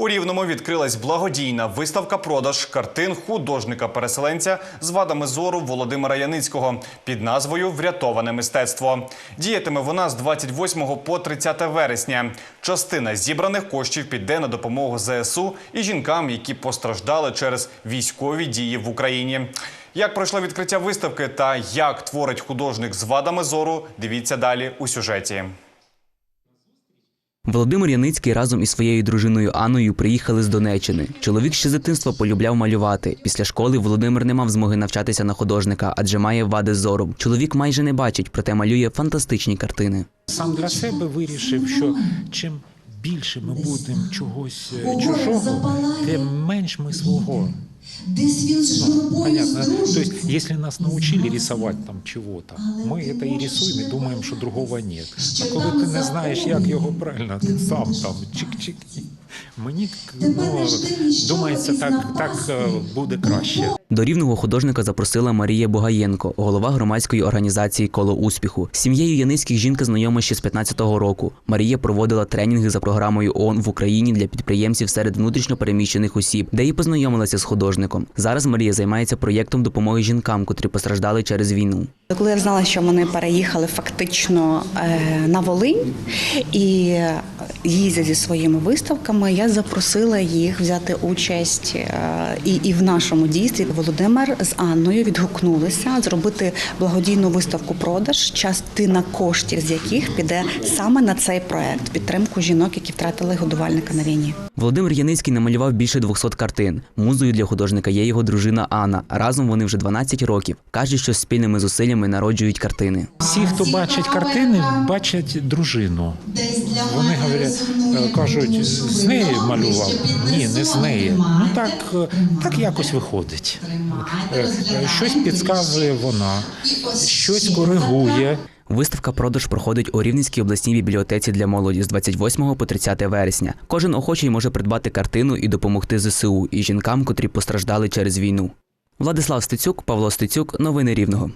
У Рівному відкрилась благодійна виставка-продаж картин художника-переселенця з вадами зору Володимира Яницького під назвою Врятоване мистецтво. Діятиме вона з 28 по 30 вересня. Частина зібраних коштів піде на допомогу ЗСУ і жінкам, які постраждали через військові дії в Україні. Як пройшло відкриття виставки та як творить художник з вадами зору, дивіться далі у сюжеті. Володимир Яницький разом із своєю дружиною Анною приїхали з Донеччини. Чоловік ще з дитинства полюбляв малювати. Після школи Володимир не мав змоги навчатися на художника, адже має вади зору. Чоловік майже не бачить, проте малює фантастичні картини. Сам для себе вирішив, що чим більше ми будемо чогось е, чужого, тим менш ми свого. Десь він понятно. То есть, если нас научили рисовать там чего-то, мы это и рисуем, и думаем, що другого нет. А коли ти не знаєш, як його правильно, ти сам там чик-чик. Мені ну, думається, так, так е, буде краще. До рівного художника запросила Марія Бугаєнко, голова громадської організації Коло успіху. З сім'єю Яницьких жінка знайома ще з 15-го року. Марія проводила тренінги за програмою ООН в Україні для підприємців серед внутрішньо переміщених осіб, де і познайомилася з художником. Зараз Марія займається проєктом допомоги жінкам, котрі постраждали через війну. Коли я знала, що вони переїхали фактично е, на Волинь і їздять зі своїми виставками, я запросила їх взяти участь е, і, і в нашому дійстві. Володимир з Анною відгукнулися зробити благодійну виставку продаж, частина коштів з яких піде саме на цей проект підтримку жінок, які втратили годувальника на війні. Володимир Яницький намалював більше 200 картин. Музою для художника є його дружина Анна. Разом вони вже 12 років. Каже, що спільними зусиллями народжують картини. Всі, хто бачать картини, бачать дружину. Вони говорять, е, кажуть, з нею малював. Ні, не з нею. Ну так, е, так якось виходить. Е, Щось підказує вона, щось коригує. Виставка продаж проходить у Рівненській обласній бібліотеці для молоді з 28 по 30 вересня. Кожен охочий може придбати картину і допомогти ЗСУ і жінкам, котрі постраждали через війну. Владислав Стецюк, Павло Стецюк, новини Рівного.